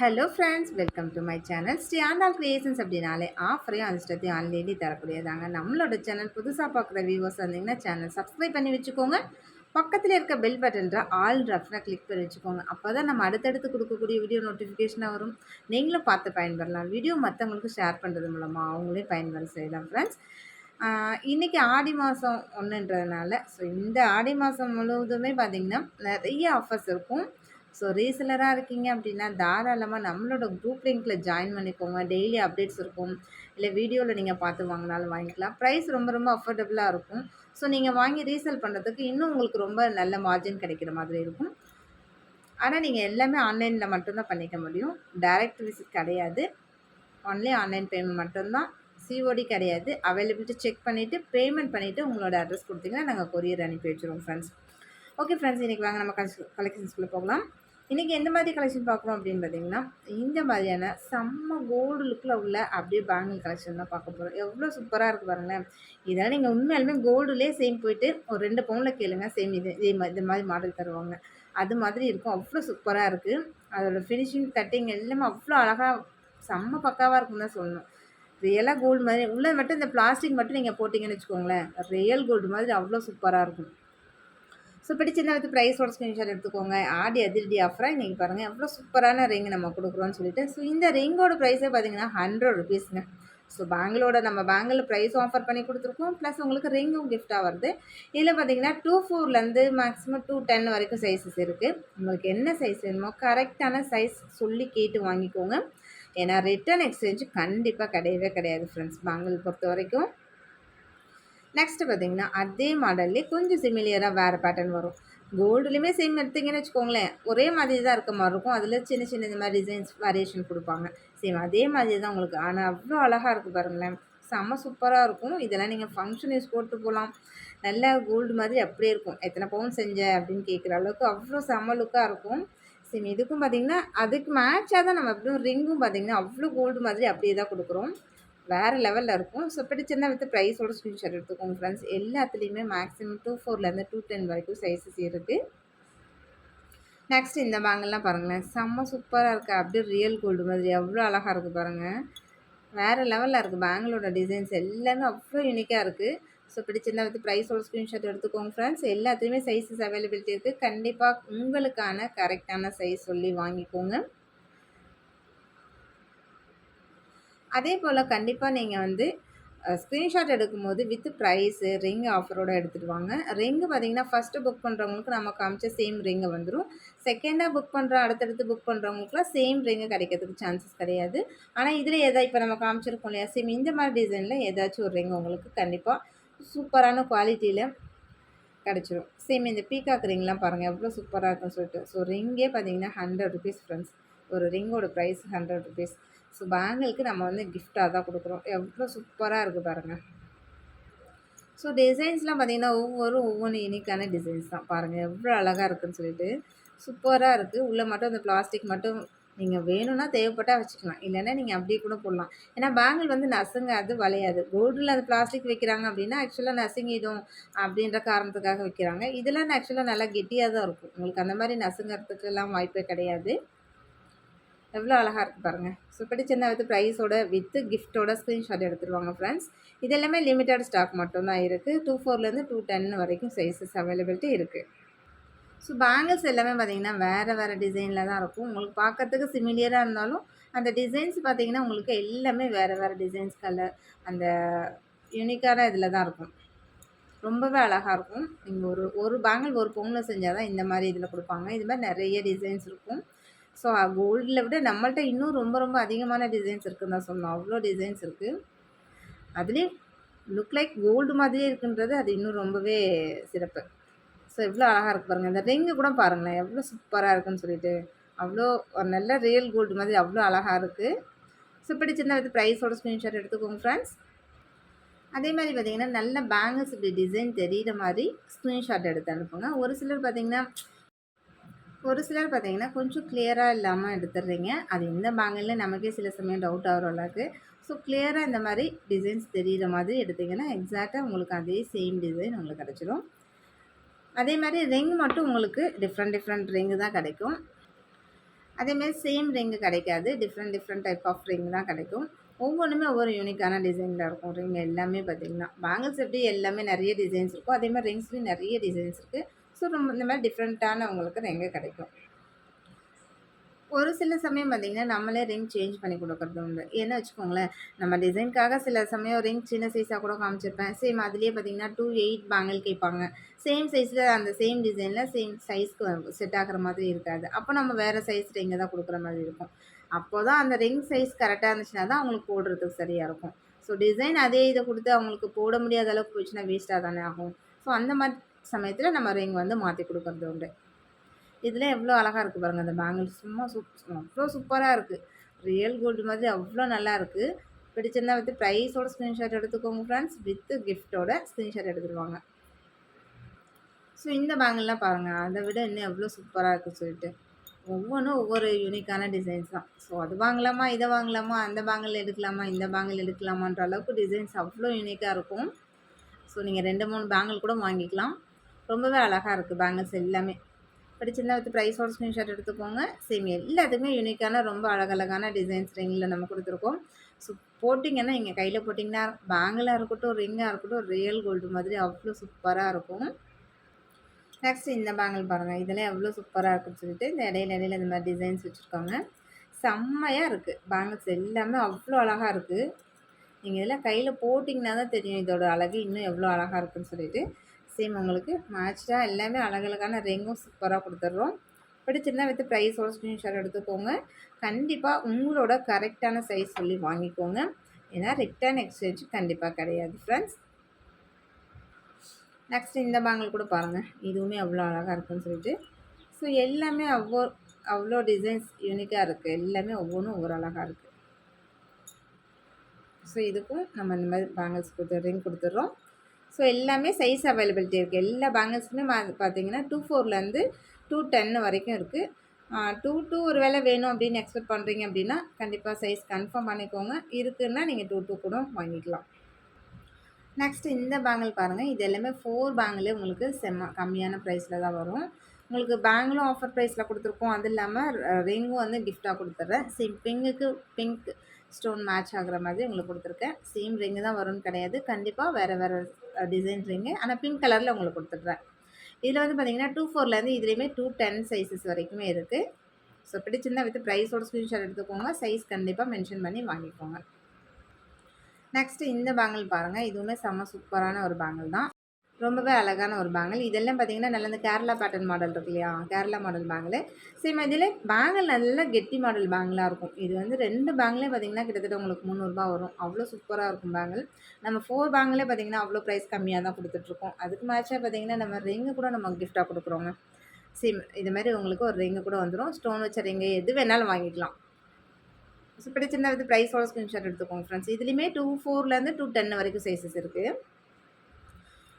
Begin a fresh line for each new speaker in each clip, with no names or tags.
Hello friends welcome to my channel Sri Andal creations அப்படின்னாலே ஆஃபரையும் அதிர்ஷ்டத்தையும் ஆன்லைன்லேயே தரக்கூடியதாங்க நம்மளோட சேனல் புதுசாக பார்க்குற வியூவர்ஸ் வந்தீங்கன்னா சேனல் சப்ஸ்கிரைப் பண்ணி வச்சுக்கோங்க. பக்கத்தில் இருக்க பெல் பட்டன்ற ஆல் ரஃப்னா கிளிக் பண்ணி வச்சுக்கோங்க. அப்போ தான் நம்ம அடுத்தடுத்து கொடுக்கக்கூடிய வீடியோ நோட்டிஃபிகேஷனாக வரும். நீங்களும் பார்த்து பயன்பெறலாம். வீடியோ மற்றவங்களுக்கு ஷேர் பண்ணுறது மூலமாக அவங்களே பயன்பெற செய்யலாம் ஃப்ரெண்ட்ஸ் இன்றைக்கி ஆடி மாதம் ஒன்றுன்றதுனால ஸோ இந்த ஆடி மாதம் முழுவதுமே பார்த்திங்கன்னா நிறைய ஆஃபர்ஸ் இருக்கும். ஸோ ரீசெலராக இருக்கீங்க அப்படின்னா தாராளமாக நம்மளோட குரூப் லிங்க்கில் ஜாயின் பண்ணிக்கோங்க. டெய்லி அப்டேட்ஸ் இருக்கும். இல்லை வீடியோவில் நீங்கள் பார்த்து வாங்கினாலும் வாங்கிக்கலாம். ப்ரைஸ் ரொம்ப ரொம்ப அஃபோர்டபுளாக இருக்கும். ஸோ நீங்கள் வாங்கி ரீசேல் பண்ணுறதுக்கு இன்னும் உங்களுக்கு ரொம்ப நல்ல மார்ஜின் கிடைக்கிற மாதிரி இருக்கும். ஆனால் நீங்கள் எல்லாமே ஆன்லைனில் மட்டும்தான் பண்ணிக்க முடியும். டைரக்ட் விசிட் கிடையாது. ஒன்லி ஆன்லைன் பேமெண்ட் மட்டும்தான். சிஓடி கிடையாது. அவைலபிலிட்டி செக் பண்ணிவிட்டு பேமெண்ட் பண்ணிவிட்டு உங்களோட அட்ரஸ் கொடுத்தீங்கன்னா நாங்கள் கொரியர் அனுப்பி வச்சுருவோம் ஃப்ரெண்ட்ஸ் ஓகே ஃப்ரெண்ட்ஸ் இன்றைக்கி வாங்க. நம்ம கலெக்ஷன்ஸ்குள்ளே போகலாம். இன்றைக்கி எந்த மாதிரி கலெக்ஷன் பார்க்குறோம் அப்படின்னு பார்த்தீங்கன்னா இந்த மாதிரியான செம்ம கோல்டு லுக்கில் உள்ள அப்படியே பேங்கிள் கலெக்ஷன் தான் பார்க்க போகிறோம் எவ்வளோ சூப்பராக இருக்குது பாருங்களேன். இதெல்லாம் நீங்கள் உண்மையாலுமே கோல்டுலேயே சேம் போயிட்டு ஒரு ரெண்டு பவுனில் கேளுங்க சேம் இது இதே மாதிரி இந்த மாதிரி மாடல் தருவாங்க. அது மாதிரி இருக்கும். அவ்வளோ சூப்பராக இருக்குது அதோடய ஃபினிஷிங் கட்டிங் எல்லாமே அவ்வளோ அழகாக செம்ம பக்காவாக இருக்கும்னு தான் சொல்லணும். ரியலாக கோல்டு மாதிரி உள்ளே மட்டும் இந்த பிளாஸ்டிக் மட்டும் நீங்கள் போட்டிங்கன்னு வச்சுக்கோங்களேன். ரியல் கோல்டு மாதிரி அவ்வளோ சூப்பராக இருக்கும். ஸோ பிடிச்சிருந்தா வந்து ப்ரைஸோட ஸ்க்ரீன்ஷாட் எடுத்துக்கோங்க. ஆடி அதிரடி ஆஃபராக இன்றைக்கி பாருங்கள் எவ்வளோ சூப்பரான ரிங் நம்ம கொடுக்குறோன்னு சொல்லிட்டு. ஸோ இந்த ரிங்கோட ப்ரைஸே பார்த்தீங்கன்னா ஹண்ட்ரட் ருபீஸ்ங்க ஸோ பேங்கிலோட நம்ம பேங்கில் ப்ரைஸும் ஆஃபர் பண்ணி கொடுத்துருக்கோம். ப்ளஸ் உங்களுக்கு ரிங்கும் கிஃப்ட்டாக வருது. இதில் பார்த்தீங்கன்னா டூ ஃபோர்லேருந்து மேக்ஸிமம் டூ டென் வரைக்கும் சைஸஸ் இருக்குது உங்களுக்கு என்ன சைஸ் வேணுமோ கரெக்டான சைஸ் சொல்லி கேட்டு வாங்கிக்கோங்க. ஏன்னா ரிட்டன் எக்ஸ்சேஞ்சு கண்டிப்பாக கிடையவே கிடையாது ஃப்ரெண்ட்ஸ் பேங்கிள் பொறுத்த வரைக்கும் நெக்ஸ்ட்டு பார்த்தீங்கன்னா அதே மாடல்லே கொஞ்சம் சிமிலியராக வேறு பேட்டர்ன் வரும். கோல்டுலேயுமே சேம் எடுத்திங்கன்னு வச்சுக்கோங்களேன். ஒரே மாதிரி தான் இருக்க மாதிரி இருக்கும். அதில் சின்ன சின்ன இந்த மாதிரி டிசைன்ஸ் வேரியேஷன் கொடுப்பாங்க. சேம் அதே மாதிரி தான் உங்களுக்கு. ஆனால் அவ்வளோ அழகாக இருக்குது பாருங்களேன். செம்ம சூப்பராக இருக்கும். இதெல்லாம் நீங்கள் ஃபங்க்ஷன் யூஸ் போட்டு போகலாம் நல்ல கோல்டு மாதிரி அப்படியே இருக்கும். எத்தனை பவுன் செஞ்ச அப்படின்னு கேட்குற அளவுக்கு அவ்வளோ செம்ம லுக்காக இருக்கும். சேம் இதுக்கும் பார்த்திங்கன்னா அதுக்கு மேட்சாக தான் நம்ம எப்படியும் ரிங்கும் பார்த்திங்கன்னா அவ்வளோ கோல்டு மாதிரி அப்படியே தான் கொடுக்குறோம். வேறு லெவலில் இருக்கும். ஸோ பிடிச்சிருந்தா வித் ப்ரைஸோட ஸ்க்ரீன்ஷாட் எடுத்துக்கோங்க ஃப்ரெண்ட்ஸ் எல்லாத்துலேயுமே மேக்ஸிமம் டூ ஃபோர்லேருந்து டூ டென் வரைக்கும் சைஸஸ் இருக்குது நெக்ஸ்ட் இந்த பேங்கெல்லாம் பாருங்களேன். செம்ம சூப்பராக இருக்குது அப்படியே ரியல் கோல்டு மாதிரி. எவ்வளோ அழகாக இருக்குது பாருங்கள் வேறு லெவலில் இருக்குது பேங்கிலோட டிசைன்ஸ் எல்லாமே அவ்வளோ யூனிக்காக இருக்குது ஸோ பிடிச்சிருந்தா வந்து ப்ரைஸோட ஸ்க்ரீன்ஷாட் எடுத்துக்கோங்க ஃப்ரெண்ட்ஸ் எல்லாத்துலேயுமே சைஸஸ் அவைலபிலிட்டி இருக்குது கண்டிப்பாக உங்களுக்கான கரெக்டான சைஸ் சொல்லி வாங்கிக்கோங்க. அதே போல் கண்டிப்பாக நீங்கள் வந்து ஸ்க்ரீன்ஷாட் எடுக்கும்போது வித் ப்ரைஸு ரிங் ஆஃபரோடு எடுத்துகிட்டு வாங்க. ரிங்கு பார்த்தீங்கன்னா ஃபஸ்ட்டு புக் பண்ணுறவங்களுக்கு நம்ம காமிச்ச சேம் ரிங்கு வந்துடும் செகண்டாக புக் பண்ணுற அடுத்தடுத்து புக் பண்ணுறவங்களுக்குலாம் சேம் ரிங்கு கிடைக்கிறதுக்கு சான்சஸ் கிடையாது. ஆனால் இதில் எதாவது இப்போ நம்ம காமிச்சிருக்கோம் இல்லையா? சேம் இந்த மாதிரி டிசைனில் ஏதாச்சும் ஒரு ரிங் உங்களுக்கு கண்டிப்பாக சூப்பரான குவாலிட்டியில் கிடச்சிரும். சேம் இந்த பீகாக் ரிங்லாம் பாருங்கள் எவ்வளோ சூப்பராக இருக்கும்னு சொல்லிட்டு. ஸோ ரிங்கே பார்த்தீங்கன்னா ஹண்ட்ரட் ருபீஸ் ஃப்ரெண்ட்ஸ் ஒரு ரிங்கோட ப்ரைஸ் ஹண்ட்ரட் ருபீஸ் ஸோ பேங்கிளுக்கு நம்ம வந்து கிஃப்டாக தான் கொடுக்குறோம். எவ்வளோ சூப்பராக இருக்குது பாருங்கள் ஸோ டிசைன்ஸ்லாம் பார்த்திங்கன்னா ஒவ்வொரு ஒவ்வொன்று யூனிக்கான டிசைன்ஸ் தான். பாருங்கள் எவ்வளோ அழகாக இருக்குதுன்னு சொல்லிட்டு. சூப்பராக இருக்குது உள்ளே மட்டும் அந்த பிளாஸ்டிக் மட்டும் நீங்கள் வேணும்னா தேவைப்பட்டால் வச்சுக்கலாம். இல்லைன்னா நீங்கள் அப்படியே கூட போடலாம். ஏன்னா பேங்கிள் வந்து நசுங்காது வளையாது. கோல்டில் அந்த பிளாஸ்டிக் வைக்கிறாங்க அப்படின்னா ஆக்சுவலாக நசுங்கிடும் அப்படின்ற காரணத்துக்காக வைக்கிறாங்க. இதெல்லாம் ஆக்சுவலாக நல்லா கெட்டியாக தான் இருக்கும். உங்களுக்கு அந்த மாதிரி நசுங்கிறதுக்கெல்லாம் வாய்ப்பே கிடையாது. எவ்வளோ அழகாக இருக்குது பாருங்கள் ஸோ பிடிச்சிருந்தா வந்து ப்ரைஸோட வித்து கிஃப்ட்டோட ஸ்க்ரீன்ஷாட் எடுத்துருவாங்க ஃப்ரெண்ட்ஸ் இது எல்லாமே லிமிட்டட் ஸ்டாக் மட்டும்தான் இருக்குது டூ ஃபோர்லேருந்து டூ டென் வரைக்கும் சைஸஸ் அவைலபிலிட்டி இருக்குது ஸோ பேங்கிள்ஸ் எல்லாமே பார்த்திங்கன்னா வேறு வேறு டிசைனில் தான் இருக்கும். உங்களுக்கு பார்க்கறதுக்கு சிமிலியராக இருந்தாலும் அந்த டிசைன்ஸ் பார்த்திங்கன்னா உங்களுக்கு எல்லாமே வேறு வேறு டிசைன்ஸ் கலர் அந்த யூனிக்கான இதில் தான் இருக்கும். ரொம்பவே அழகாக இருக்கும். நீங்கள் ஒரு ஒரு பேங்கிள் ஒரு பொங்கல் செஞ்சால் தான் இந்த மாதிரி இதில் கொடுப்பாங்க. இது மாதிரி நிறைய டிசைன்ஸ் இருக்கும். ஸோ கோல்டில் விட நம்மள்ட்ட இன்னும் ரொம்ப ரொம்ப அதிகமான டிசைன்ஸ் இருக்குதுன்னு தான் சொல்லணும். அவ்வளோ டிசைன்ஸ் இருக்குது அதுலேயும் லுக் லைக் கோல்டு மாதிரியே இருக்குன்றது அது இன்னும் ரொம்பவே சிறப்பு. ஸோ எவ்வளோ அழகாக இருக்குது பாருங்கள் இந்த ரிங்கு கூட பாருங்களேன். எவ்வளோ சூப்பராக இருக்குன்னு சொல்லிட்டு. அவ்வளோ ஒரு நல்ல ரியல் கோல்டு மாதிரி அவ்வளோ அழகாக இருக்குது ஸோ பிடிச்சிருந்தா வந்து ப்ரைஸோட ஸ்க்ரீன்ஷாட் எடுத்துக்கோங்க ஃப்ரெண்ட்ஸ் அதே மாதிரி பார்த்திங்கன்னா நல்ல பேங்கிள்ஸ் இப்படி டிசைன் தெரிகிற மாதிரி ஸ்க்ரீன்ஷாட் எடுத்து அனுப்புங்க. ஒரு சிலர் பார்த்திங்கன்னா ஒரு சிலர் பார்த்தீங்கன்னா கொஞ்சம் கிளியராக இல்லாமல் எடுத்துடுறீங்க. அது எந்த பேங்கிளில் நமக்கே சில சமயம் டவுட் ஆகிற அளவுக்கு. ஸோ கிளியராக இந்த மாதிரி டிசைன்ஸ் தெரிகிற மாதிரி எடுத்திங்கன்னா எக்ஸாக்டாக உங்களுக்கு அதே சேம் டிசைன் உங்களுக்கு கிடச்சிடும் அதே மாதிரி ரிங் மட்டும் உங்களுக்கு டிஃப்ரெண்ட் டிஃப்ரெண்ட் ரிங்கு தான் கிடைக்கும். அதேமாதிரி சேம் ரிங்கு கிடைக்காது. Different different type of ring தான் கிடைக்கும். ஒவ்வொன்றுமே ஒவ்வொரு யூனிக்கான டிசைனில் இருக்கும். ரிங் எல்லாமே பார்த்திங்கன்னா. பேங்கிள்ஸ் எப்படி எல்லாமே நிறைய டிசைன்ஸ் இருக்கும் அதே மாதிரி ரிங்ஸ்லேயும் நிறைய டிசைன்ஸ் இருக்குது ஸோ ரொம்ப இந்த மாதிரி டிஃப்ரெண்ட்டான உங்களுக்கு எங்கே கிடைக்கும். ஒரு சில சமயம் பார்த்திங்கன்னா நம்மளே ரிங் சேஞ்ச் பண்ணி கொடுக்குறது உண்டு. ஏன்னா வச்சுக்கோங்களேன் நம்ம டிசைனுக்காக சில சமயம் ரிங் சின்ன சைஸாக கூட காமிச்சிருப்பேன். சேம் அதுலேயே பார்த்திங்கன்னா டூ எயிட் பேங்கிள் கேட்பாங்க. சேம் சைஸில் அந்த சேம் டிசைனில் சேம் சைஸ்க்கு செட் ஆகிற மாதிரி இருக்காது. அப்போ நம்ம வேறு சைஸ் ரிங்கை தான் கொடுக்குற மாதிரி இருக்கும். அப்போ தான் அந்த ரிங் சைஸ் கரெக்டாக இருந்துச்சுன்னா தான் அவங்களுக்கு போடுறதுக்கு சரியாக இருக்கும். ஸோ டிசைன் அதே இதை கொடுத்து அவங்களுக்கு போட முடியாத அளவுக்கு போச்சுன்னா வேஸ்ட்டாக தானே ஆகும். ஸோ அந்த மாதிரி சமயத்தில் நம்ம ரிங் வந்து மாற்றி கொடுக்குறது உண்டு. இதில் எவ்வளோ அழகாக இருக்குது பாருங்கள் அந்த பேங்கிள் சும்மா சூப் அவ்வளோ சூப்பராக இருக்குது ரியல் கோல்டு மாதிரி அவ்வளோ நல்லா இருக்குது பிடிச்சிருந்தா வந்து ப்ரைஸோட ஸ்க்ரீன்ஷாட் எடுத்துக்கோங்க ஃப்ரெண்ட்ஸ் வித்து கிஃப்ட்டோட ஸ்க்ரீன்ஷாட் எடுத்துருவாங்க. ஸோ இந்த பேங்கிள்லாம் பாருங்கள் அதை விட இன்னும் எவ்வளோ சூப்பராக இருக்குது சொல்லிட்டு. ஒவ்வொன்றும் ஒவ்வொரு யூனிக்கான டிசைன்ஸ் தான். ஸோ அது வாங்கலாமா இதை வாங்கலாமா அந்த பேங்கிள் எடுக்கலாமா இந்த பேங்கிள் எடுக்கலாமான்ற அளவுக்கு டிசைன்ஸ் அவ்வளோ யூனிக்காக இருக்கும். ஸோ நீங்கள் ரெண்டு மூணு பேங்கிள் கூட வாங்கிக்கலாம். ரொம்பவே அழகாக இருக்குது பேங்கிள்ஸ் எல்லாமே. பிடிச்சிருந்தா வித் ப்ரைஸோட ஸ்க்ரீன்ஷாட் எடுத்துக்கோங்க சேம் எல்லாத்துக்குமே யூனிக்கான ரொம்ப அழகழகான டிசைன்ஸ் ரிங்கில் நம்ம கொடுத்துருக்கோம். ஸோ போட்டிங்கன்னா இங்கே கையில் போட்டிங்கன்னா பேங்கிளாக இருக்கட்டும் ரிங்காக இருக்கட்டும் ரியல் கோல்டு மாதிரி அவ்வளோ சூப்பராக இருக்கும். நெக்ஸ்ட் இந்த பேங்கிள் பாருங்கள் இதெல்லாம் எவ்வளோ சூப்பராக இருக்குன்னு சொல்லிட்டு இந்த இடையில இடையில இந்த மாதிரி டிசைன்ஸ் வச்சுருக்காங்க. செம்மையாக இருக்குது பேங்கிள்ஸ் எல்லாமே அவ்வளோ அழகாக இருக்குது நீங்கள் இதெல்லாம் கையில் போட்டிங்கன்னா தான் தெரியும் இதோட அழகு இன்னும் எவ்வளோ அழகாக இருக்குன்னு சொல்லிட்டு. சேம் உங்களுக்கு. மேட்ச்டாக எல்லாமே அழகழகான ரிங்கும் சூப்பராக கொடுத்துட்றோம். பிடிச்சிருந்தா வித் ப்ரைஸோட ஸ்க்ரீன்ஷாட் எடுத்துக்கோங்க. கண்டிப்பாக உங்களோட கரெக்டான சைஸ் சொல்லி வாங்கிக்கோங்க. ஏன்னா ரிட்டர்ன் எக்ஸ்சேஞ்ச் கண்டிப்பாக கிடையாது ஃப்ரெண்ட்ஸ் நெக்ஸ்ட் இந்த பேங்கிள் கூட பாருங்கள் இதுவுமே அவ்வளோ அழகாக இருக்குன்னு சொல்லிட்டு. ஸோ எல்லாமே அவ்வளோ அவ்வளோ டிசைன்ஸ் யூனிக்காக இருக்குது எல்லாமே ஒவ்வொன்றும் ஒவ்வொரு அழகாக இருக்குது ஸோ இதுக்கும் நம்ம இந்த மாதிரி பேங்கிள்ஸ் கொடுத்து ரிங் கொடுத்துட்றோம். ஸோ எல்லாமே சைஸ் அவைலபிலிட்டி இருக்குது எல்லா பேங்கிள்ஸுமே பார்த்தீங்கன்னா டூ ஃபோர்லேருந்து டூ டென்னு வரைக்கும் இருக்குது டூ டூ ஒரு வேலை வேணும் அப்படின்னு எக்ஸ்பெக்ட் பண்ணுறீங்க அப்படின்னா கண்டிப்பாக சைஸ் கன்ஃபார்ம் பண்ணிக்கோங்க. இருக்குன்னா நீங்கள் டூ டூ கூட வாங்கிக்கலாம். நெக்ஸ்ட் இந்த பேங்கிள் பாருங்கள் இது எல்லாமே ஃபோர் பேங்கிளே உங்களுக்கு செம்ம கம்மியான ப்ரைஸில் தான் வரும். உங்களுக்கு பேங்கிளும் ஆஃபர் ப்ரைஸில் கொடுத்துருக்கோம். அது இல்லாமல் ரிங்கும் வந்து கிஃப்டாக கொடுத்துட்றேன் சி பிங்குக்கு பிங்க் ஸ்டோன் மேட்ச் ஆகிற மாதிரி உங்களுக்கு கொடுத்துருக்கேன். சேம் ரிங்கு தான் வரும்னு கிடையாது. கண்டிப்பாக வேறு வேறு டிசைன் ரிங்கு ஆனால் பிங்க் கலரில் உங்களுக்கு கொடுத்துட்றேன். இதில் வந்து பார்த்தீங்கன்னா டூ ஃபோர்லேருந்து இதுலேயுமே டூ டென் சைஸஸ் வரைக்குமே இருக்குது ஸோ பிடிச்சிருந்தா வித் ப்ரைஸோட ஸ்க்ரீன்ஷாட் எடுத்துக்கோங்க. சைஸ் கண்டிப்பாக மென்ஷன் பண்ணி வாங்கிக்கோங்க. நெக்ஸ்ட்டு இந்த பேங்கிள் பாருங்கள் இதுவுமே செம்ம சூப்பரான ஒரு பேங்கிள் தான். ரொம்பவே அழகான ஒரு பேங்கிள். இதெல்லாம் பார்த்தீங்கன்னா நல்ல இந்த கேரளா பேட்டர்ன் மாடல் இருக்கு இல்லையா? கேரளா மாடல் பேங்கிள் சேம் இதில் பேங்கிள் நல்ல கெட்டி மாடல் பேங்கிளாக இருக்கும். இது வந்து ரெண்டு பேங்கிலே பார்த்தீங்கன்னா கிட்டத்தட்ட உங்களுக்கு முந்நூறுபா வரும். அவ்வளோ சூப்பராக இருக்கும் பேங்கிள் நம்ம ஃபோர் பேங்கிலே பார்த்தீங்கன்னா அவ்வளோ ப்ரைஸ் கம்மியாக தான் கொடுத்துட்ருக்கோம். அதுக்கு மேட்சாக பார்த்தீங்கன்னா நம்ம ரிங்கு கூட நம்ம கிஃப்டாக கொடுக்குறோங்க. சேம் இது மாதிரி உங்களுக்கு ஒரு ரிங்கு கூட வந்துடும் ஸ்டோன் வச்ச ரிங்கு எது வேணாலும் வாங்கிக்கலாம். ஸோ பிடிச்சிருந்தா வந்து ப்ரைஸோட ஸ்க்ரீன்ஷாட் எடுத்துக்கோங்க ஃப்ரெண்ட்ஸ் இதுலேயுமே டூ ஃபோர்லேருந்து டூ டென் வரைக்கும் சைஸஸ் இருக்குது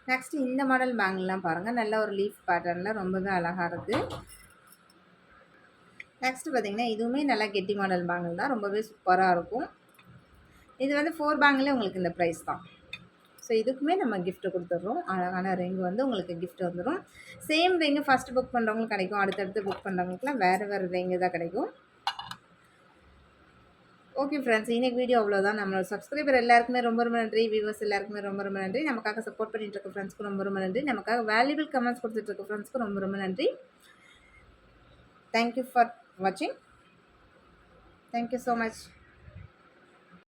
நெக்ஸ்ட் இந்த மாடல் பேங்கிள்லாம் பாருங்கள் நல்ல ஒரு லீஃப் பேட்டர்னில் ரொம்பவே அழகாக இருக்குது நெக்ஸ்ட் பார்த்திங்கன்னா இதுவுமே நல்லா கெட்டி மாடல் பேங்கிள் தான் ரொம்பவே சூப்பராக இருக்கும். இது வந்து ஃபோர் பேங்கிலே உங்களுக்கு இந்த ப்ரைஸ் தான். ஸோ இதுக்குமே நம்ம கிஃப்ட் கொடுத்துட்றோம். அழகான ரிங் வந்து உங்களுக்கு கிஃப்ட் வந்துடும் சேம் ரிங்கு ஃபஸ்ட்டு புக் பண்ணுறவங்களுக்கு கிடைக்கும். அடுத்தடுத்து புக் பண்ணுறவங்களுக்குலாம் வேறு வேறு ரிங்கு தான் கிடைக்கும். ஓகே ஃப்ரெண்ட்ஸ் இன்னைக்கு வீடியோ அவ்வளோதான் நம்மளோட சப்ஸ்கிரைபர் எல்லாருக்குமே ரொம்ப ரொம்ப நன்றி. வியூவர்ஸ் எல்லாருக்குமே ரொம்ப ரொம்ப நன்றி. நமக்காக சப்போர்ட் பண்ணிட்டு இருக்க ஃப்ரெண்ட்ஸ்க்கு ரொம்ப ரொம்ப நன்றி. நமக்காக வேல்யூபிள் கமெண்ட்ஸ் கொடுத்துட்டு இருக்க ஃப்ரெண்ட்ஸ்க்கு ரொம்ப ரொம்ப நன்றி. தேங்க்யூ ஃபார் வாட்சிங் தேங்க்யூ ஸோ மச்